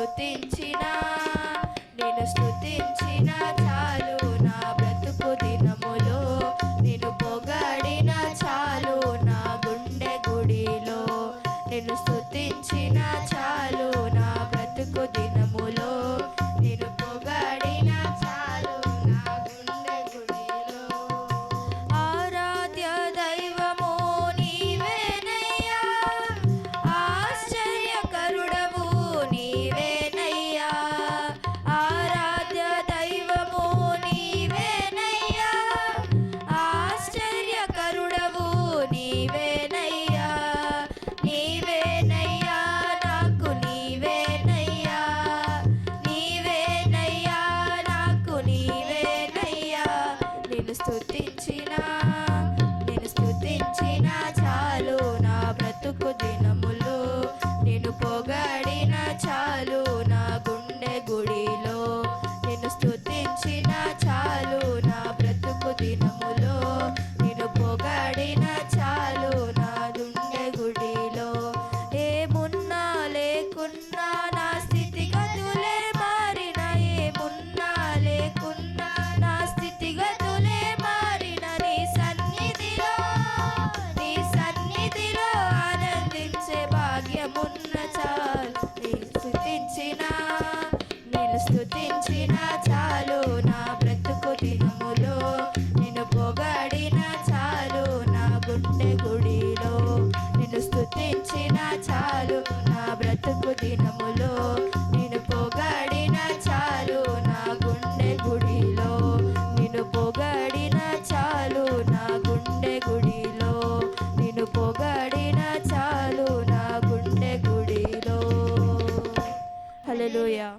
స్తుతించినా స్థుతించిన నేను స్థుతించిన చాలు. నా బ్రతుకు దినములు నేను చాలు. నా గుండె గుడిలో నేను చాలు. నా బ్రతుకు దినములో నేను చాలు. నా గుండె గుడిలో ఏమున్నా లేకున్నా స్థుతించిన నేను స్థుతించిన Hallelujah.